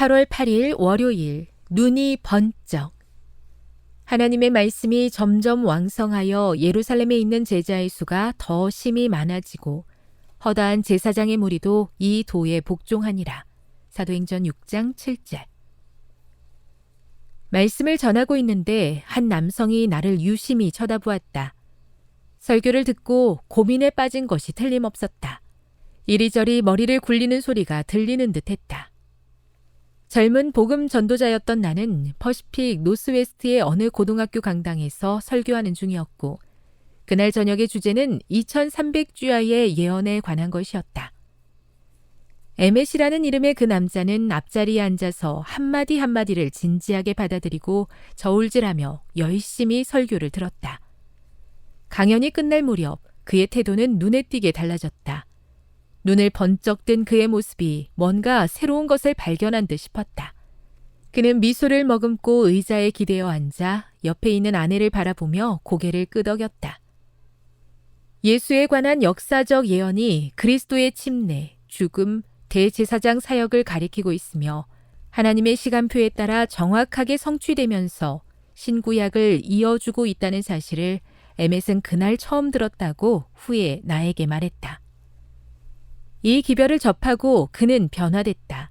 8월 8일 월요일 눈이 번쩍 하나님의 말씀이 점점 왕성하여 예루살렘에 있는 제자의 수가 더 심히 많아지고 허다한 제사장의 무리도 이 도에 복종하니라. 사도행전 6장 7절. 말씀을 전하고 있는데 한 남성이 나를 유심히 쳐다보았다. 설교를 듣고 고민에 빠진 것이 틀림없었다. 이리저리 머리를 굴리는 소리가 들리는 듯 했다. 젊은 복음 전도자였던 나는 퍼시픽 노스웨스트의 어느 고등학교 강당에서 설교하는 중이었고, 그날 저녁의 주제는 2300주야의 예언에 관한 것이었다. 에멧이라는 이름의 그 남자는 앞자리에 앉아서 한마디 한마디를 진지하게 받아들이고 저울질하며 열심히 설교를 들었다. 강연이 끝날 무렵 그의 태도는 눈에 띄게 달라졌다. 눈을 번쩍 뜬 그의 모습이 뭔가 새로운 것을 발견한 듯 싶었다. 그는 미소를 머금고 의자에 기대어 앉아 옆에 있는 아내를 바라보며 고개를 끄덕였다. 예수에 관한 역사적 예언이 그리스도의 침례, 죽음, 대제사장 사역을 가리키고 있으며 하나님의 시간표에 따라 정확하게 성취되면서 신구약을 이어주고 있다는 사실을 에멧은 그날 처음 들었다고 후에 나에게 말했다. 이 기별을 접하고 그는 변화됐다.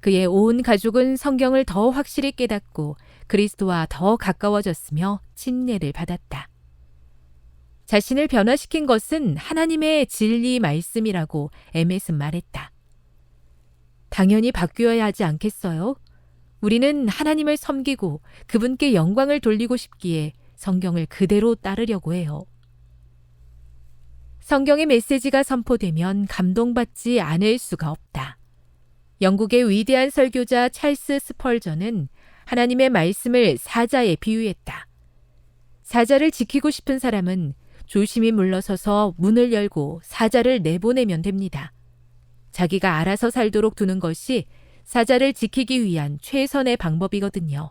그의 온 가족은 성경을 더 확실히 깨닫고 그리스도와 더 가까워졌으며 침례를 받았다. 자신을 변화시킨 것은 하나님의 진리 말씀이라고 에멧은 말했다. 당연히 바뀌어야 하지 않겠어요? 우리는 하나님을 섬기고 그분께 영광을 돌리고 싶기에 성경을 그대로 따르려고 해요. 성경의 메시지가 선포되면 감동받지 않을 수가 없다. 영국의 위대한 설교자 찰스 스펄전은 하나님의 말씀을 사자에 비유했다. 사자를 지키고 싶은 사람은 조심히 물러서서 문을 열고 사자를 내보내면 됩니다. 자기가 알아서 살도록 두는 것이 사자를 지키기 위한 최선의 방법이거든요.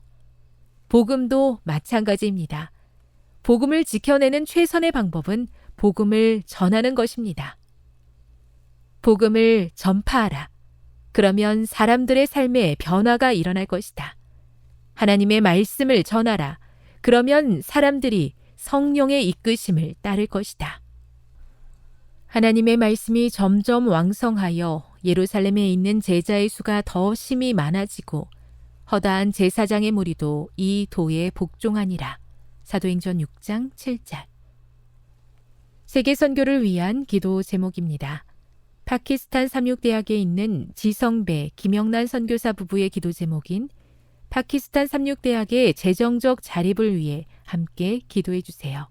복음도 마찬가지입니다. 복음을 지켜내는 최선의 방법은 복음을 전하는 것입니다. 복음을 전파하라. 그러면 사람들의 삶에 변화가 일어날 것이다. 하나님의 말씀을 전하라. 그러면 사람들이 성령의 이끄심을 따를 것이다. 하나님의 말씀이 점점 왕성하여 예루살렘에 있는 제자의 수가 더 심히 많아지고 허다한 제사장의 무리도 이 도에 복종하니라. 사도행전 6장 7절. 세계 선교를 위한 기도 제목입니다. 파키스탄 삼육대학에 있는 지성배 김영란 선교사 부부의 기도 제목인 파키스탄 삼육대학의 재정적 자립을 위해 함께 기도해 주세요.